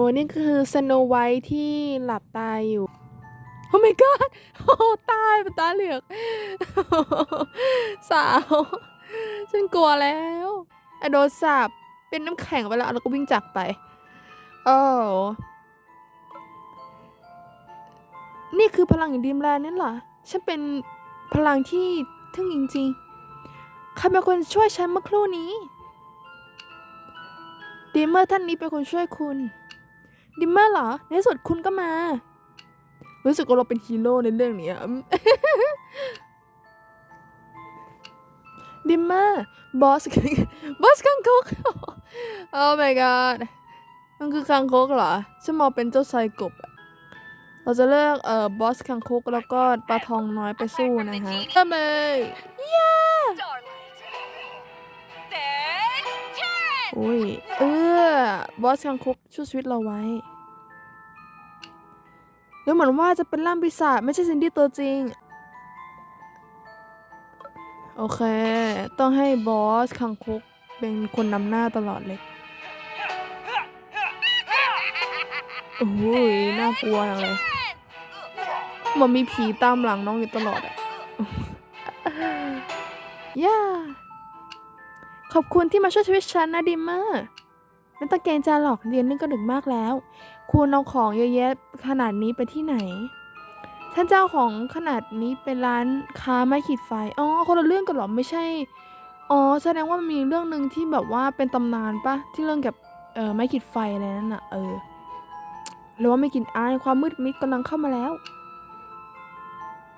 อ้นี่คือสโนไวท์ที่หลับตาอยู่ โอ้ my god โอ้ตายเป็นตาเหลือกสาว ฉันกลัวแล้วอโดนสาบเป็นน้ำแข็งไปแล้วแล้วก็วิ่งจากไป โอ้นี่คือพลังอย่างดีมแลนนั่นเหรอ ฉันเป็นพลังที่ทึ่งจริงๆ ใครเป็นคนช่วยฉันเมื่อครู่นี้ดีเมอร์ท่านนี้เป็นคนช่วยคุณ ดิมเมอร์เหรอ ในที่สุดคุณก็มา รู้สึกว่าเราเป็นฮีโร่ในเรื่องนี้อะดิมเมอร์บอสบอสคังคกโอ้ my god มันคือคังคกเหรอฉันมองเป็นเจ้าชายกบอะเราจะเลือกเอ่อบอสคังคกแล้วก็ปลาทองน้อยไปสู้นะฮะทำไมย่า Starlight. Then turret. อุ้ย เออบอสคังคกช่วยชีวิตเราไว้ แล้วเหมือนว่าจะเป็นล่ามปีศาจไม่ใช่ซินดี้ตัวจริง โอเค ต้องให้บอสคังคุกเป็นคนนำหน้าตลอดเลย โอ้ยน่ากลัวจังเลยเหมันมีผีตามหลังน้องอยู่ตลอดอะย่าขอบคุณที่มาช่วยชีวิตฉันนะดิมเมอร์ ไม่ต้องเกรงใจหรอกเรียนนี่ก็ดึกมากแล้ว คุณเอาของเยอะแยะขนาดนี้ไปที่ไหนท่านเจ้าของขนาดนี้เป็นร้านค้าไม้ขีดไฟอ๋อคนละเรื่องกันหรอไม่ใช่ อ๋อแสดงว่ามีเรื่องหนึ่งที่แบบว่าเป็นตำนานปะที่เรื่องกับเออไม้ขีดไฟอะไรนั่นน่ะเออหรือว่าไม่กินอายความมืดมิดกำลังเข้ามาแล้ว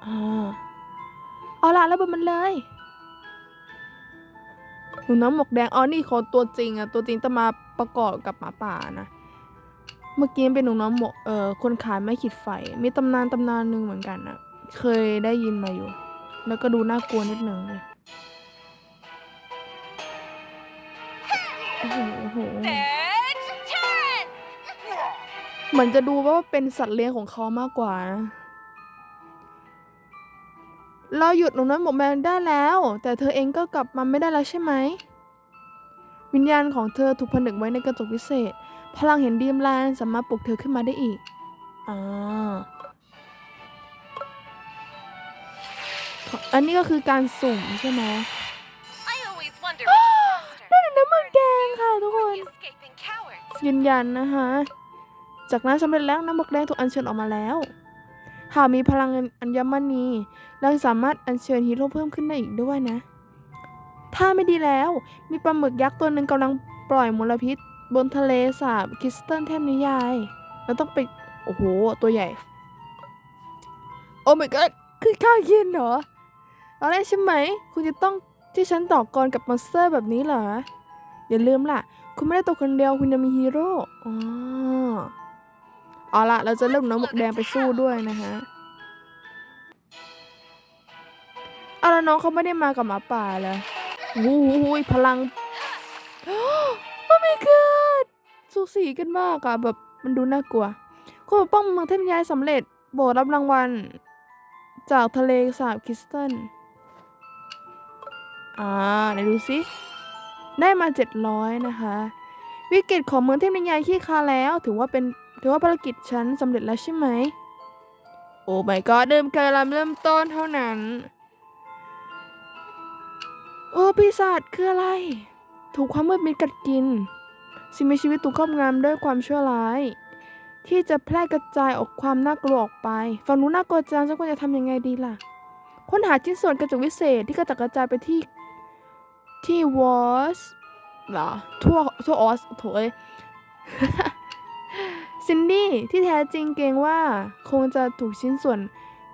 อ่าเอาล่ะแล้วบนมันเลย นูน้ำหมวกแดง อ๋อ นี่คนตัวจริงอะตัวจริงต้องมาประกอบกับหมาป่านะ เมื่อกี้เป็นหนูน้ำหมวก เอ่อ คนขายไม่ขีดไฟ มีตำนานตำนานหนึ่งเหมือนกันนะเคยได้ยินมาอยู่ แล้วก็ดูน่ากลัวนิดหนึ่งเลยโอ้โหโอ้โห Then turret. เหมือนจะดูว่าเป็นสัตว์เลี้ยงของเขามากกว่านะ เราหยุดหนูน้อยหมวกแดงได้แล้ว แต่เธอเองก็กลับมาไม่ได้แล้วใช่ไหม วิญญาณของเธอถูกผนึกไว้ในกระจกพิเศษ พลังเห็นดีมแลนสามารถปลุกเธอขึ้นมาได้อีกอ่าอันนี้ก็คือการสุ่มใช่ไหม I always wonder which is ได้ faster. น้ำมันแดงค่ะทุกคน The escaping cowards. ยืนยันนะคะ จากนั้นสำเร็จแล้วน้ำหมวกแดงถูกอัญเชิญออกมาแล้ว หากมีพลังอัญมณีเราสามารถอัญเชิญฮีโร่เพิ่มขึ้นได้อีกด้วยนะ ถ้าไม่ดีแล้ว มีปลาหมึกยักษ์ตัวหนึ่งกำลังปล่อยมลพิษ บนทะเลสาบคริสตัลเทพนิยายเราต้องไป โอ้โห ตัวใหญ่ โอ้ my god คือข้าวเย็นเหรอตอนแรกใช่ไหม คุณจะต้องที่ฉันต่อกรกับมอนสเตอร์แบบนี้เหรอ อย่าลืมล่ะ คุณไม่ได้ตัวคนเดียวคุณยังมีฮีโร่ อ๋อ เอาละเราจะเลือกน้องหมวกแดงไปสู้ด้วยนะฮะเอาล้วน้องเขาไม่ได้มากับหมาป่าเลยโอ้โหพลังโอ้ my god สูสีกันมากอะแบบมันดูน่ากลัวคุณปกป้องเมืองเทพนิยายสำเร็จโบสรับรางวัล จากทะเลสาบคริสตัลอ่าไหนดูสิได้มา 700 นะคะ วิกฤตของเมืองเทพนิยายขี้คาแล้วถือว่าเป็น ถือว่าภารกิจฉันสำเร็จแล้วใช่ไหม โอ้ my god เดิมกำลังเริ่มต้นเท่านั้น โอ้ปีศาจคืออะไร ถูกความมืดมิดกัดกิน สิ่งมีชีวิตถูกครอบงำด้วยความชั่วร้าย ที่จะแพร่กระจายออกความน่ากลัวออกไปฝั่งนู้นน่ากลัวจังฉันควรจะทำยังไงดีล่ะ ค้นหาชิ้นส่วนกระจกวิเศษที่กระจัดกระจายไปที่ที่วอสหรอทั่วทั่วออสโถเอ้ย ซินดี้ที่แท้จริงเกรงว่าคงจะถูกชิ้นส่วน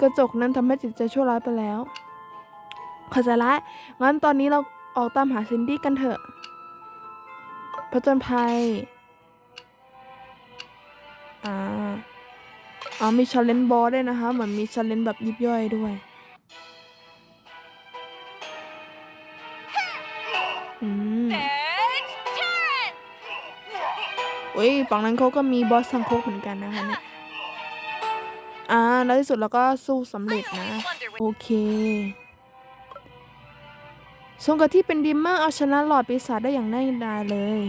กระจกนั้นทำให้จิตใจชั่วร้ายไปแล้วเข้าใจละงั้นตอนนี้เราออกตามหาซินดี้กันเถอะผจญภัย อ่าอ๋อมีชาเลนบอสด้วยนะคะ เหมือนมีชาเลนแบบยิบย่อยด้วยอืม อุ้ยฝั่งนั้นเขาก็มีบอสสังคกเหมือนกันนะคะเนี่ยอ่าแล้วที่สุดเราก็สู้สำเร็จนะ โอเคสมกับที่เป็นดิมเมอร์เอาชนะหลอดปีศาจได้อย่างง่ายดายเลย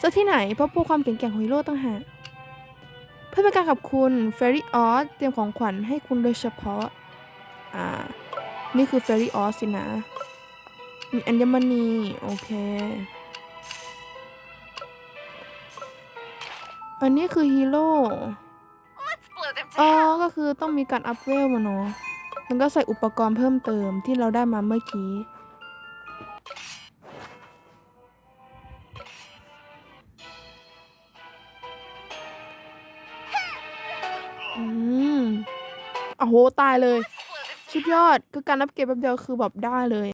จะที่ไหนเพราะพวกความเก่งแกร่งของฮีโร่ต่างหากเพื่อเป็นการขอบคุณ Fairy o s เตรียมของขวัญให้คุณโดยเฉพาะ อ่า นี่คือ Fairy o s สินะ มีอัญมณี โอเค อันนี้คือฮีโร่ Let's blow them to อ๋อ hell. ก็คือต้องมีการอัพเวลมาเนาะมันก็ใส่อุปกรณ์เพิ่มเติมที่เราได้มาเมื่อกี้ อืมโอ้โห ตายเลย Blow them to สุดยอด คือการนับเก็บแป๊บเดียวคือแบบได้เลย